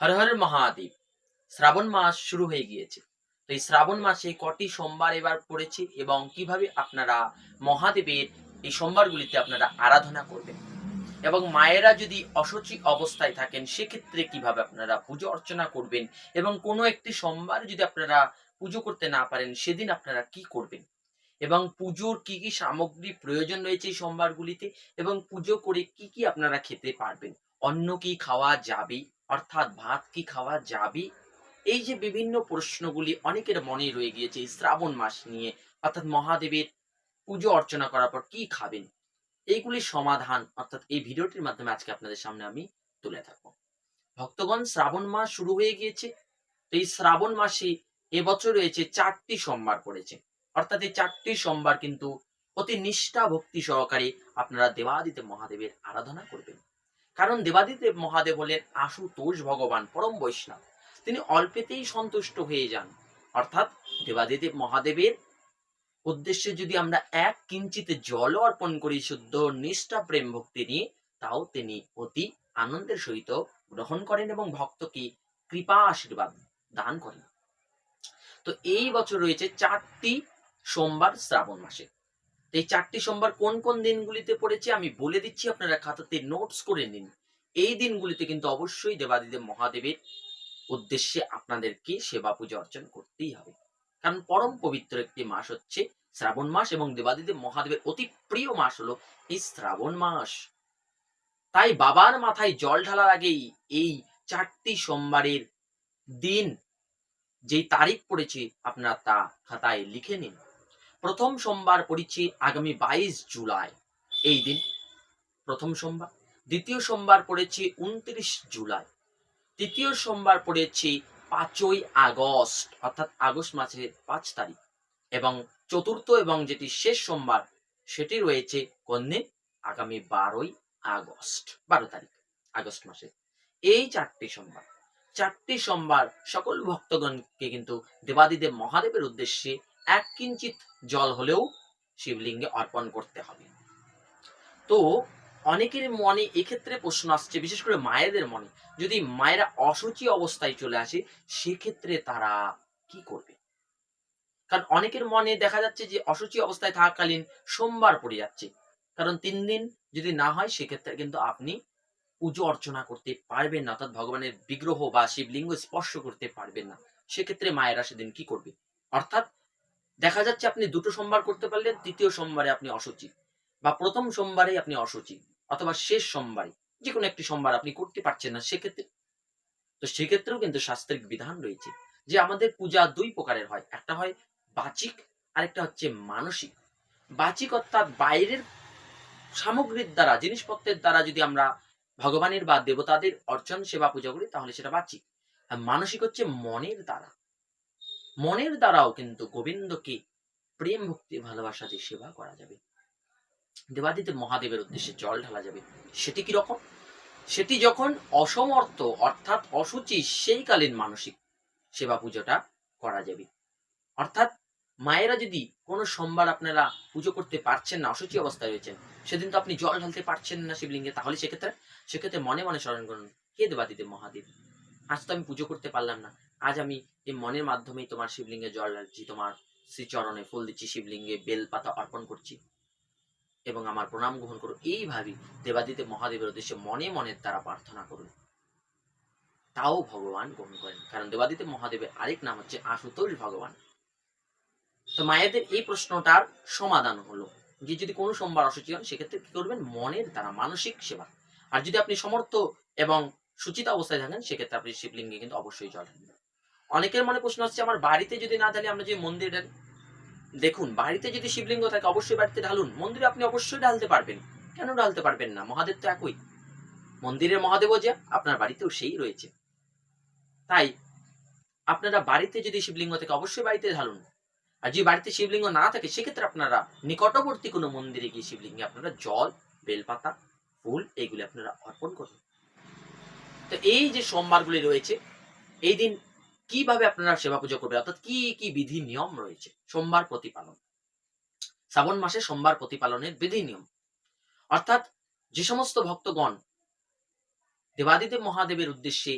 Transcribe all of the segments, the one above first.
হর হর মহাদেব। শ্রাবণ মাস শুরু হয়ে গিয়েছে। তো এই শ্রাবণ মাসে কটি সোমবার এবার পড়েছে এবং কীভাবে আপনারা মহাদেবের এই সোমবারগুলিতে আপনারা আরাধনা করবেন? এবং মায়েরা যদি অসুচি অবস্থায় থাকেন, সেক্ষেত্রে কীভাবে আপনারা পুজো অর্চনা করবেন? এবং কোনো একটি সোমবার যদি আপনারা পুজো করতে না পারেন, সেদিন আপনারা কি করবেন? এবং পুজোর কি কি সামগ্রী প্রয়োজন রয়েছে এই সোমবারগুলিতে? এবং পুজো করে কি কি আপনারা খেতে পারবেন? অন্ন কি খাওয়া যাবে অর্থাৎ ভাত কি খাওয়া যাবে? এই যে বিভিন্ন প্রশ্নগুলি অনেকের মনে রয়ে গিয়েছে শ্রাবণ মাস নিয়ে। অর্থাৎ মহাদেবের পুজো অর্চনা করার পর কি খাবেন? এইগুলির সমাধান, অর্থাৎ এই ভিডিওটির মাধ্যমে আজকে আপনাদের সামনে আমি তুলে থাকব ভক্তগণ, শ্রাবণ মাস শুরু হয়ে গিয়েছে। তো এই শ্রাবণ মাসে এবছর রয়েছে চারটি সোমবার পড়েছে। অর্থাৎ এই চারটি সোমবার কিন্তু অতি নিষ্ঠা ভক্তি সহকারে আপনারা দেবাদিতে মহাদেবের আরাধনা করবেন। কারণ দেবাদিদেব মহাদেব হলেন আশুতোষ ভগবান, পরম বৈষ্ণব। তিনি অল্পেতেই সন্তুষ্ট হয়ে যান। অর্থাৎ দেবাদিদেব মহাদেবের উদ্দেশ্যে যদি আমরা এক কিঞ্চিত জল অর্পণ করি শুদ্ধ, নিষ্ঠা, প্রেম ভক্তি নিয়ে, তাও তিনি অতি আনন্দের সহিত গ্রহণ করেন এবং ভক্তকে কৃপা আশীর্বাদ দান করেন। তো এই বছর রয়েছে চারটি সোমবার শ্রাবণ মাসে। এই চারটি সোমবার কোন কোন দিনগুলিতে পড়েছে আমি বলে দিচ্ছি, আপনারা খাতাতে নোটস করে নিন। এই দিনগুলিতে কিন্তু অবশ্যই দেবাদিদেব মহাদেবের উদ্দেশ্যে আপনাদেরকে সেবা পূজা অর্চন করতেই হবে। কারণ পরম পবিত্র একটি মাস হচ্ছে শ্রাবণ মাস এবং দেবাদিদেব মহাদেবের অতি প্রিয় মাস হলো এই শ্রাবণ মাস। তাই বাবার মাথায় জল ঢালার আগেই এই চারটি সোমবারের দিন যেই তারিখ পড়েছে, আপনারা তা খাতায় লিখে নিন। প্রথম সোমবার পড়েছে আগামী বাইশ জুলাই। এই দিন প্রথম সোমবার। দ্বিতীয় সোমবার পড়েছে উনত্রিশ জুলাই। তৃতীয় সোমবার পড়েছে পাঁচই আগস্ট, অর্থাৎ আগস্ট মাসের পাঁচ তারিখ। এবং চতুর্থ এবং যেটি শেষ সোমবার, সেটি রয়েছে কোন দিন? আগামী বারোই আগস্ট, বারো তারিখ, আগস্ট মাসে এই চারটি সোমবার। চারটি সোমবার সকল ভক্তগণকে কিন্তু দেবাদিদেব মহাদেবের উদ্দেশ্যে এক কিঞ্চিত জল হলেও শিবলিঙ্গে অর্পণ করতে হবে। তো অনেকের মনে এক্ষেত্রে প্রশ্ন আসছে, বিশেষ করে মায়েদের মনে, যদি মায়েরা অসুচি অবস্থায় চলে আসে, সেক্ষেত্রে তারা কি করবে? কারণ অনেকের মনে দেখা যাচ্ছে যে অসুচি অবস্থায় থাকাকালীন সোমবার পড়ে যাচ্ছে। কারণ তিন দিন যদি না হয়, সেক্ষেত্রে কিন্তু আপনি পুজো অর্চনা করতে পারবেন না, অর্থাৎ ভগবানের বিগ্রহ বা শিবলিঙ্গ স্পর্শ করতে পারবেন না। সেক্ষেত্রে মায়েরা সেদিন কি করবে? অর্থাৎ দেখা যাচ্ছে আপনি দুটো সোমবার করতে পারলেন, তৃতীয় সোমবারে আপনি অসুচি বা প্রথম সোমবারে আপনি অসুচি অথবা শেষ সোমবারে যে কোনো একটি সোমবার আপনি করতে পারছেন না সেক্ষেত্রে। তো সেক্ষেত্রেও কিন্তু শাস্ত্রিক বিধান রয়েছে যে আমাদের পূজা দুই প্রকারের হয়, একটা হয় বাচিক আরেকটা হচ্ছে মানসিক। বাচিক অর্থাৎ বাইরের সামগ্রীর দ্বারা, জিনিসপত্রের দ্বারা যদি আমরা ভগবানের বা দেবতাদের অর্চন সেবা পূজা করি তাহলে সেটা বাচিক। আর মানসিক হচ্ছে মনের দ্বারা। মনের দ্বারাও কিন্তু গোবিন্দকে প্রেম ভক্তি ভালোবাসা দিয়ে সেবা করা যাবে। দেবাদিদেব মহাদেবের উদ্দেশ্যে জল ঢালা যাবে। সেটি কি রকম? সেটি যখন অসমর্থ, অর্থাৎ অসুচি, সেইকালীন মানসিক সেবা পুজোটা করা যাবে। অর্থাৎ মায়েরা যদি কোনো সোমবার আপনারা পুজো করতে পারছেন না, অসুচি অবস্থায় রয়েছেন, সেদিন তো আপনি জল ঢালতে পারছেন না শিবলিঙ্গে, তাহলে সেক্ষেত্রে সেক্ষেত্রে মনে মনে স্মরণ করুন, হে দেবাদিদেব মহাদেব আজ তো আমি পুজো করতে পারলাম না। আজ আমি এই মনের মাধ্যমেই তোমার শিবলিঙ্গে জল ঢালছি, তোমার শ্রীচরণে ফুল দিচ্ছি, শিবলিঙ্গে বেল পাতা অর্পণ করছি এবং আমার প্রণাম গ্রহণ করো। এইভাবে দেবাদিদেব মহাদেবের উদ্দেশ্যে মনে মনের দ্বারা প্রার্থনা করুন। তাও ভগবান গ্রহণ করেন। কারণ দেবাদিতে মহাদেবের আরেক নাম হচ্ছে আশুতোষ ভগবান। তো মায়েদের এই প্রশ্নটার সমাধান হলো। যে যদি কোনো সোমবার অসুচি হন সেক্ষেত্রে কি করবেন? মনের দ্বারা মানসিক সেবা। আর যদি আপনি সমর্থ এবং সুচিত অবস্থায় থাকেন, সেক্ষেত্রে আপনি শিবলিঙ্গে কিন্তু অবশ্যই জল ঢালবেন অনেকের মনে প্রশ্ন হচ্ছে আমার বাড়িতে যদি না ঢালি, আমরা যে মন্দির দেখুন, বাড়িতে যদি শিবলিঙ্গ থাকে, অবশ্যই বাড়িতে ঢালুন। মন্দিরে আপনি অবশ্যই ঢালতে পারবেন। কেন ঢালতে পারবেন না? মহাদেব তো একই। মন্দিরের মহাদেবও যে, আপনার বাড়িতেও সেই রয়েছে। তাই আপনারা বাড়িতে যদি শিবলিঙ্গ থাকে, অবশ্যই বাড়িতে ঢালুন। আর যদি বাড়িতে শিবলিঙ্গ না থাকে, সেক্ষেত্রে আপনারা নিকটবর্তী কোনো মন্দিরে গিয়ে শিবলিঙ্গে আপনারা জল, বেলপাতা, ফুল এইগুলি আপনারা অর্পণ করুন। তো এই যে সোমবারগুলি রয়েছে, এই দিন কীভাবে আপনারা সেবা পুজো করবেন? অর্থাৎ কি কি বিধি নিয়ম রয়েছে? সোমবার প্রতিপালন। শ্রাবণ মাসে সোমবার প্রতিপালনের বিধি নিয়ম। অর্থাৎ যে সমস্ত ভক্তগণ দেবাদিদেব মহাদেবের উদ্দেশ্যে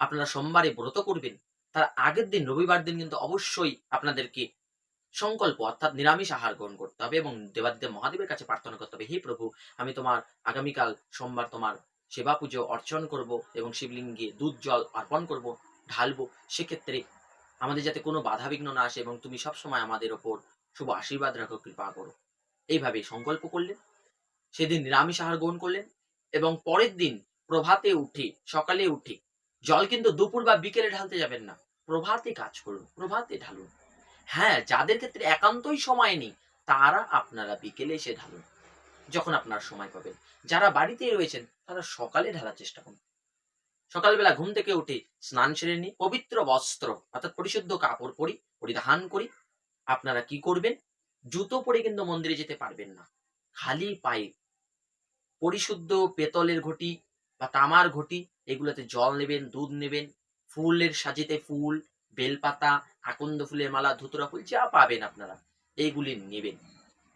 আপনারা সোমবারে ব্রত করবেন, তার আগের দিন, রবিবার দিন কিন্তু অবশ্যই আপনাদেরকে সংকল্প, অর্থাৎ নিরামিষ আহার গ্রহণ করতে হবে এবং দেবাদিদেব মহাদেবের কাছে প্রার্থনা করতে হবে, হে প্রভু, আমি তোমার আগামীকাল সোমবার তোমার সেবা পুজো অর্চন করব এবং শিবলিঙ্গে দুধ, জল অর্পণ করব, ঢালবো, সেক্ষেত্রে আমাদের যাতে কোনো বাধা বিঘ্ন না আসে এবং তুমি সবসময় আমাদের ওপর শুভ আশীর্বাদ রাখো, কৃপা করো। এইভাবে সংকল্প করলেন। সেদিন নিরামিষ আহার গ্রহণ করলেন এবং পরের দিন প্রভাতে উঠে, সকালে উঠে, জল কিন্তু দুপুর বা বিকেলে ঢালতে যাবেন না, প্রভাতে কাজ করুন, প্রভাতে ঢালুন। হ্যাঁ যাদের ক্ষেত্রে একান্তই সময় নেই, তারা আপনারা বিকেলে এসে ঢালুন। যখন আপনার সময় পাবেন। যারা বাড়িতে রয়েছেন, তারা সকালে ঢালার চেষ্টা করুন। সকালবেলা ঘুম থেকে উঠে স্নান সেরে নিয়ে পবিত্র বস্ত্র, অর্থাৎ পরিশুদ্ধ কাপড় পরি, পরিধান করি। আপনারা কি করবেন? জুতো পরে কিন্তু মন্দিরে যেতে পারবেন না। খালি পায়ে পরিশুদ্ধ পেতলের ঘটি বা তামার ঘটি, এগুলোতে জল নেবেন, দুধ নেবেন, ফুলের সাজিতে ফুল, বেলপাতা, আকন্দ ফুলের মালা, ধুতরা ফুল, যা পাবেন আপনারা এইগুলি নেবেন।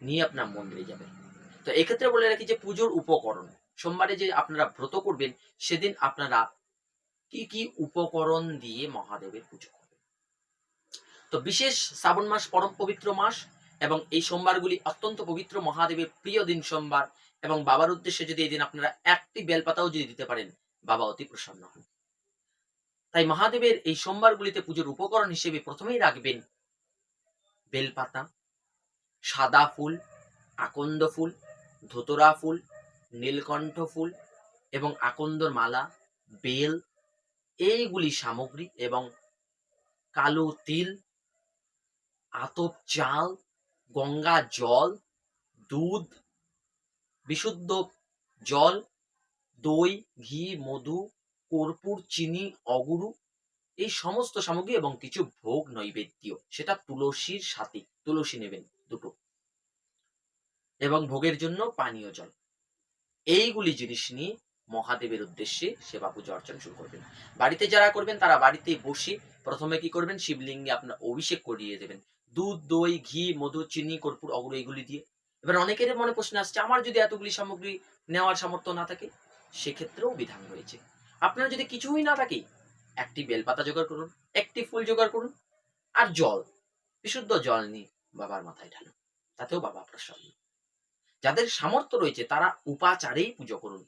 নিয়ে আপনার মন্দিরে যাবেন। তো এক্ষেত্রে বলে রাখি যে পুজোর উপকরণ, সোমবারে যে আপনারা ব্রত করবেন, সেদিন আপনারা কি কি উপকরণ দিয়ে মহাদেবের পুজো করবেন? তো বিশেষ শ্রাবণ মাস পরম পবিত্র মাস এবং এই সোমবারগুলি অত্যন্ত পবিত্র মহাদেবের প্রিয় দিন সোমবার এবং বাবার উদ্দেশ্যে যদি এই দিন আপনারা একটি বেলপাতাও যদি দিতে পারেন, বাবা অতি প্রসন্ন হন। তাই মহাদেবের এই সোমবারগুলিতে পুজোর উপকরণ হিসেবে প্রথমেই রাখবেন বেলপাতা, সাদা ফুল, আকন্দ ফুল ধুতরা ফুল, নীলকণ্ঠ ফুল এবং আকন্দর মালা বেল, এইগুলি সামগ্রী এবং কালো তিল, আতপ চাল, গঙ্গা জল, দুধ, বিশুদ্ধ জল, দই, ঘি, মধু, কর্পূর, চিনি, অগুরু, এই সমস্ত সামগ্রী এবং কিছু ভোগ নৈবেদ্য। সেটা তুলসীর সাথে, তুলসী নেবেন। এবং ভোগের জন্য পানীয় জল। এইগুলি জিনিস নিয়ে মহাদেবের উদ্দেশ্যে সেবা পুজো অর্চনা শুরু করবেন। বাড়িতে যারা করবেন, তারা বাড়িতে বসে প্রথমে কি করবেন? শিবলিঙ্গে আপনার অভিষেক করিয়ে দেবেন। দুধ, দই, ঘি, মধু, চিনি, কর্পূর অগুরু এগুলি দিয়ে। এবার অনেকের মনে প্রশ্ন আসছে, আমার যদি এতগুলি সামগ্রী নেওয়ার সামর্থ্য না থাকে, সেক্ষেত্রেও বিধান রয়েছে। আপনার যদি কিছুই না থাকে, একটি বেলপাতা জোগাড় করুন, একটি ফুল জোগাড় করুন, আর জল, বিশুদ্ধ জল নিয়ে বাবার মাথায় ঢালুন। তাতেও বাবা প্রসন্ন যাদের সামর্থ্য রয়েছে, তারা উপাচারেই পুজো করুন।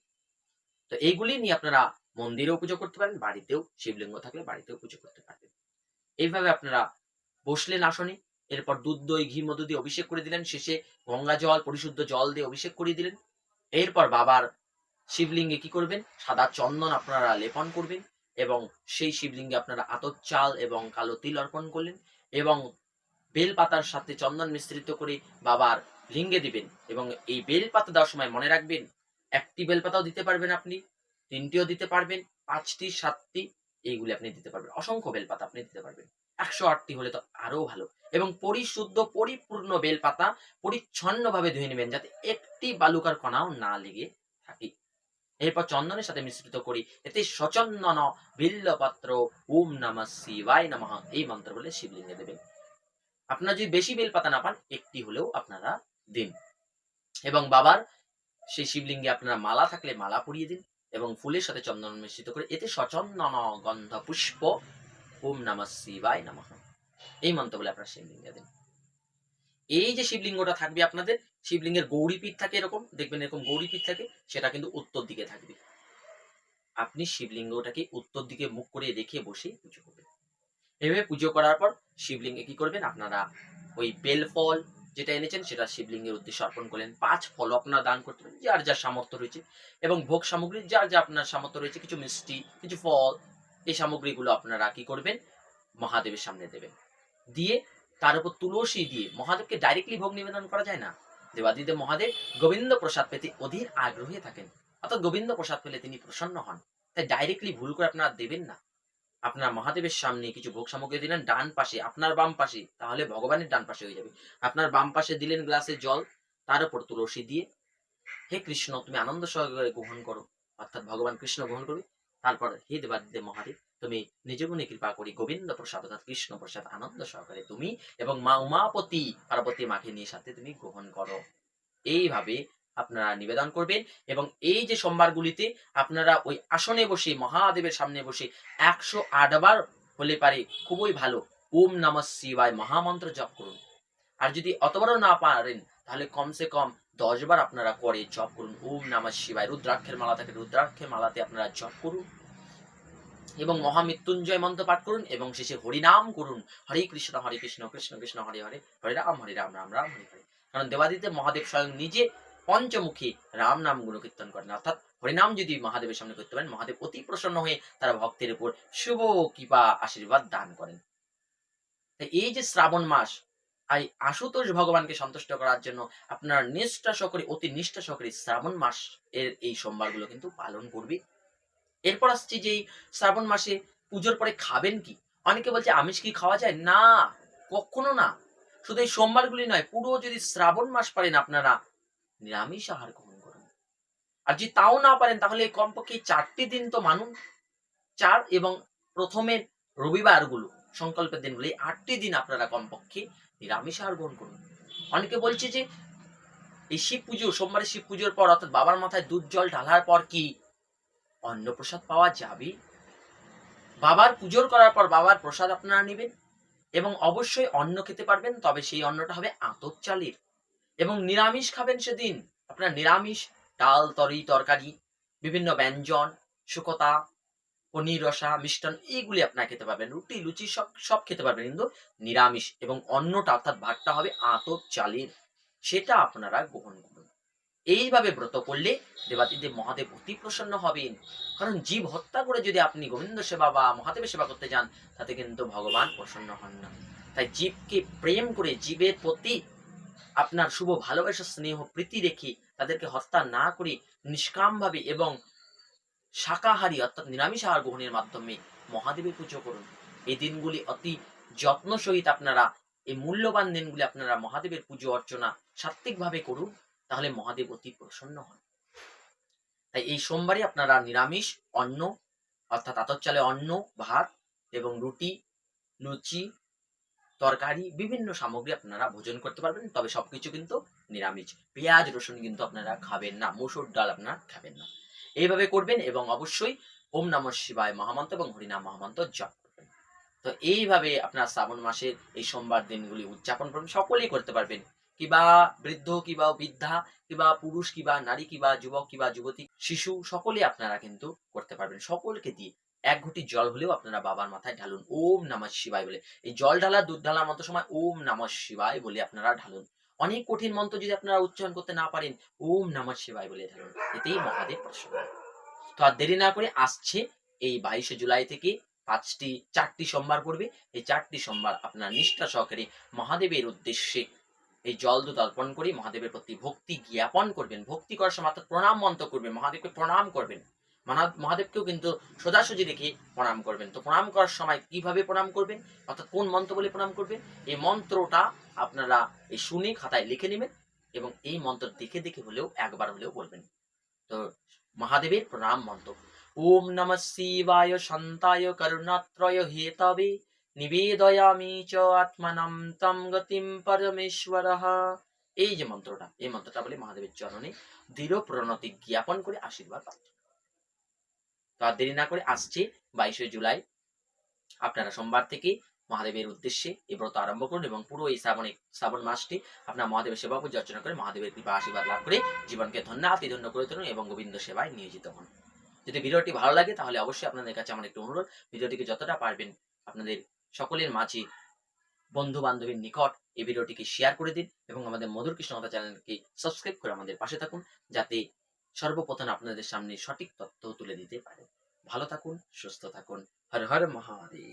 তো এইগুলি নিয়ে আপনারা মন্দিরেও পুজো করতে পারেন, বাড়িতেও শিবলিঙ্গ থাকলে বাড়িতেও পুজো করতে পারবেন। এইভাবে আপনারা বসলেন আসনে, এরপর দুধ, দই, ঘি, মধু দিয়ে অভিষেক করে দিলেন, শেষে গঙ্গা জল, পরিশুদ্ধ জল দিয়ে অভিষেক করে দিলেন। এরপর বাবার শিবলিঙ্গে কি করবেন? সাদা চন্দন আপনারা লেপন করবেন এবং সেই শিবলিঙ্গে আপনারা আতর চাল এবং কালো তিল অর্পণ করলেন এবং বেল পাতার সাথে চন্দন মিশ্রিত করে বাবার লিঙ্গে দিবেন এবং এই বেল পাতা দেওয়ার সময় মনে রাখবেন, একটি বেল পাতাও দিতে পারবেন আপনি, তিনটিও দিতে পারবেন, পাঁচটি, সাতটি, এইগুলি আপনি দিতে পারবেন। অসংখ্য বেলপাতা আপনি দিতে পারবেন। একশো আটটি হলে তো আরও ভালো। এবং পরিশুদ্ধ, পরিপূর্ণ বেলপাতা পরিচ্ছন্ন ভাবে ধুয়ে নেবেন যাতে একটি বালুকার কণাও না লেগে থাকে। এরপর চন্দনের সাথে মিশ্রিত করি। এতে সচন্দন, বিল্লপত্র, ওম নমঃ শিবায় নমঃ এই মন্ত্র বলে শিবলিঙ্গে দেবেন। আপনারা যদি বেশি বেলপাতা না পান, একটি হলেও আপনারা দিন। এবং বাবার সেই শিবলিঙ্গে আপনারা মালা থাকলে মালা পরিয়ে দিন এবং ফুলের সাথে চন্দন মিশ্রিত করে এতে সচন্দন গন্ধ পুষ্প ওম নমঃ শিবায় নমঃ। এই মন্ত্র বলে আপনারা শিবলিঙ্গে দিন। এই যে শিবলিঙ্গটা থাকবে আপনাদের, শিবলিঙ্গের গৌরীপীঠ থাকে এরকম, দেখবেন এরকম গৌরীপীঠ থাকে, সেটা কিন্তু উত্তর দিকে থাকবে। আপনি শিবলিঙ্গটাকে উত্তর দিকে মুখ করে রেখে বসে পুজো করবেন। এভাবে পুজো করার পর শিবলিঙ্গে কি করবেন? আপনারা ওই বেল ফল যেটা এনেছেন সেটা শিবলিঙ্গের উদ্দেশ্যে অর্পণ করলেন। পাঁচ ফল আপনারা দান করতে পারেন, যার যার সামর্থ্য রয়েছে এবং ভোগ সামগ্রী, যার যা আপনার সামর্থ্য রয়েছে, কিছু মিষ্টি, কিছু ফল, এই সামগ্রীগুলো আপনারা কি করবেন? মহাদেবের সামনে দেবেন। দিয়ে তার উপর তুলসী দিয়ে মহাদেবকে ডাইরেক্টলি ভোগ নিবেদন করা যায় না। দেবাদিদেব মহাদেব গোবিন্দ প্রসাদ পেতে অধীর আগ্রহী থাকেন। অর্থাৎ গোবিন্দ প্রসাদ পেলে তিনি প্রসন্ন হন। তাই ডাইরেক্টলি ভুল করে আপনারা দেবেন না। আপনার মহাদেবের সামনে কিছু ভোগ সামগ্রী দিলেন ডান পাশে, আপনার বাম পাশে, তাহলে ভগবানের ডান পাশে হয়ে যাবে। আপনার বাম পাশে দিলেন গ্লাসে জল, তার উপর তুলসী দিয়ে। হে কৃষ্ণ, তুমি আনন্দ সহকারে গ্রহণ করো, অর্থাৎ ভগবান কৃষ্ণ গ্রহণ করবে। তারপর হে দেবাদিদেব মহাদেব, তুমি নিজ গুণে কৃপা করি, গোবিন্দ প্রসাদ অর্থাৎ কৃষ্ণ প্রসাদ আনন্দ সহকারে তুমি এবং মা উমাপতি পার্বতী মাকে নিয়ে সাথে তুমি গ্রহণ করো। এইভাবে আপনারা নিবেদন করবেন এবং এই যে সোমবারগুলিতে আপনারা ওই আসনে বসে, মহাদেবের সামনে বসে একশো আটবার হলে পারে খুবই ভালো। ওম নম শিবায়, মহামন্ত্র জপ করুন। আর যদি অতবারও না পারেন, তাহলে কমসে কম দশ বার আপনারা করে জপ করুন। ওম নম শিবায়, রুদ্রাক্ষের মালা থাকে রুদ্রাক্ষের মালাতে আপনারা জপ করুন এবং মহামৃত্যুঞ্জয় মন্ত্র পাঠ করুন এবং শেষে হরিনাম করুন। হরে কৃষ্ণ হরে কৃষ্ণ কৃষ্ণ কৃষ্ণ, হরে হরে হরে রাম হরে রাম রাম রাম, হরে হরে। কারণ দেবাদিতে মহাদেব স্বয়ং নিজে পঞ্চমুখী রাম নাম গুণ কীর্তন করেন। অর্থাৎ হরিনাম যদি মহাদেবের সামনে করতে পারেন, মহাদেব অতি প্রসন্ন হয়ে তারা ভক্তের উপর শুভ কৃপা, আশীর্বাদ দান করেন। এই যে শ্রাবণ মাস, এই আশুতোষ ভগবানকে সন্তুষ্ট করার জন্য আপনার নিষ্ঠা সহকারে, অতি নিষ্ঠা সহকারে শ্রাবণ মাস এর এই সোমবারগুলো কিন্তু পালন করবে। এরপর আসছে যে শ্রাবণ মাসে পুজোর পরে খাবেন কি? অনেকে বলছে, আমিষ কি খাওয়া যায়? না, কখনো না। শুধু এই সোমবারগুলি নয়, পুরো যদি শ্রাবণ মাস পারেন আপনারা নিরামিষ আহার গ্রহণ করুন। আর যদি তাও না পারেন, তাহলে কমপক্ষে চারটি দিন তো মানুন। চার এবং প্রথমের রবিবারগুলো, সংকল্পের দিনগুলো, এই আটটি দিন আপনারা কমপক্ষে নিরামিষ আহার গ্রহণ করুন। অনেকে বলছে যে, এই শিব পুজো, সোমবারে শিব পুজোর পর অর্থাৎ বাবার মাথায় দুধ জল ঢালার পর কি অন্নপ্রসাদ পাওয়া যাবে? বাবার পুজোর করার পর বাবার প্রসাদ আপনারা নেবেন এবং অবশ্যই অন্ন খেতে পারবেন, তবে সেই অন্নটা হবে আতপ চালের। এবং নিরামিষ খাবেন সেদিন। আপনার নিরামিষ, ডাল, তরি, তরকারি, বিভিন্ন ব্যঞ্জন, শুকতা, পনির রসা মিষ্টান এইগুলি আপনার খেতে পারবেন। রুটি, লুচি, সব সব খেতে পারবেন। কিন্তু নিরামিষ এবং অন্নটা অর্থাৎ ভাতটা হবে আতপ চালের। সেটা আপনারা গ্রহণ করুন। এইভাবে ব্রত করলে দেবাদিদেব মহাদেব অতি প্রসন্ন হবেন। কারণ জীব হত্যা করে যদি আপনি গোবিন্দ সেবা বা মহাদেবের সেবা করতে যান, তাতে কিন্তু ভগবান প্রসন্ন হন না। তাই জীবকে প্রেম করে জীবের প্রতি আপনার শুভ ভালোবাসা, স্নেহ, প্রীতি রেখে তাদেরকে হত্যা না করে নিষ্কামভাবে এবং শাকাহারী অর্থাৎ নিরামিষ আহার গ্রহণের মাধ্যমে মহাদেবের পুজো করুন। এই দিনগুলি অতি যত্ন সহিত আপনারা, এই মূল্যবান দিনগুলি আপনারা মহাদেবের পুজো অর্চনা সাত্বিকভাবে করুন, তাহলে মহাদেব অতি প্রসন্ন হন। তাই এই সোমবারে আপনারা নিরামিষ অন্ন, অর্থাৎ আতর চালে অন্ন, ভাত এবং রুটি, লুচি তরকারি, বিভিন্ন সামগ্রী আপনারা ভোজন করতে পারবেন, তবে সবকিছু কিন্তু নিরামিষ। পেঁয়াজ, রসুন কিন্তু আপনারা খাবেন না, মসুর ডাল আপনারা খাবেন না। এইভাবে করবেন এবং অবশ্যই ওম নম শিবায় মহামন্ত্র এবং হরিনাম মহামন্ত্র জপ করবেন। তো এইভাবে আপনার শ্রাবণ মাসের এই সোমবার দিনগুলি উদযাপন করবেন, সকলেই করতে পারবেন। কিবা বৃদ্ধ, কিবা বৃদ্ধা, কিবা পুরুষ, কিবা নারী, কিবা যুবক, কিবা যুবতী, শিশু সকলে আপনারা কিন্তু করতে পারবেন। সকলকে দিয়ে এক ঘুটি জল হলেও আপনারা বাবার মাথায় ঢালুন, ওম নমঃ শিবায় বলে। এই জল ঢালা, দুধ ঢালার মতো সময় ওম নমঃ শিবায় বলে আপনারা ঢালুন। অনেক কঠিন মন্ত্র যদি আপনারা উচ্চারণ করতে না পারেন, ওম নমঃ শিবায় বলে ঢালুন। এতেই মহাদেব প্রসন্ন। তো আর দেরি না করে আসছে এই বাইশে জুলাই থেকে পাঁচটি, চারটি সোমবার পড়বে। এই চারটি সোমবার আপনার নিষ্ঠা সহকারে মহাদেবের উদ্দেশ্যে এই জল দুধ অর্পণ করে মহাদেবের প্রতি ভক্তি জ্ঞাপন করবেন। ভক্তি করার সময় প্রণাম মন্ত্র করবেন, মহাদেবকে প্রণাম করবেন। মহাদেবকেও কিন্তু সোজাসুজি রেখে প্রণাম করবেন। তো প্রণাম করার সময় কীভাবে প্রণাম করবেন? অর্থাৎ কোন মন্ত্র বলে প্রণাম করবেন? এই মন্ত্রটা আপনারা এই শুনে খাতায় লিখে নেবেন এবং এই মন্ত্র দেখে দেখে হলেও একবার হলেও বলবেন। তো মহাদেবের প্রণাম মন্ত্র। ওম নম শিবায় শান্তায় করুণাত্রয় হেতবে নিবেদয়ামি চ আত্মনম তম গতিম পরমেশ্বর। এই যে মন্ত্রটা, এই মন্ত্রটা বলে মহাদেবের চরণে দৃঢ় প্রণতি জ্ঞাপন করে আশীর্বাদ পাচ্ছেন। তো আর দেরি না করে আসছে বাইশে জুলাই। আপনারা সোমবার থেকে মহাদেবের উদ্দেশ্যে এই ব্রত আরম্ভ করুন এবং পুরো এই শ্রাবণে, শ্রাবণ মাসটি আপনার মহাদেবের সেবা পূজা অর্চনা করে মহাদেবের কৃপা, আশীর্বাদ লাভ করে জীবনকে ধন্য আতি ধন্য করে তুলুন এবং গোবিন্দ সেবায় নিয়োজিত হন। যদি ভিডিওটি ভালো লাগে তাহলে অবশ্যই আপনাদের কাছে আমার একটু অনুরোধ, ভিডিওটিকে যতটা পারবেন আপনাদের সকলের মাঝে বন্ধু বান্ধবীর নিকট এই ভিডিওটিকে শেয়ার করে দিন এবং আমাদের মধুর কৃষ্ণমাতা চ্যানেলকে সাবস্ক্রাইব করে আমাদের পাশে থাকুন, যাতে সর্বপ্রথম আপনাদের সামনে সঠিক তথ্য তুলে দিতে পারে। ভালো থাকুন, সুস্থ থাকুন। হর হর মহাদেব।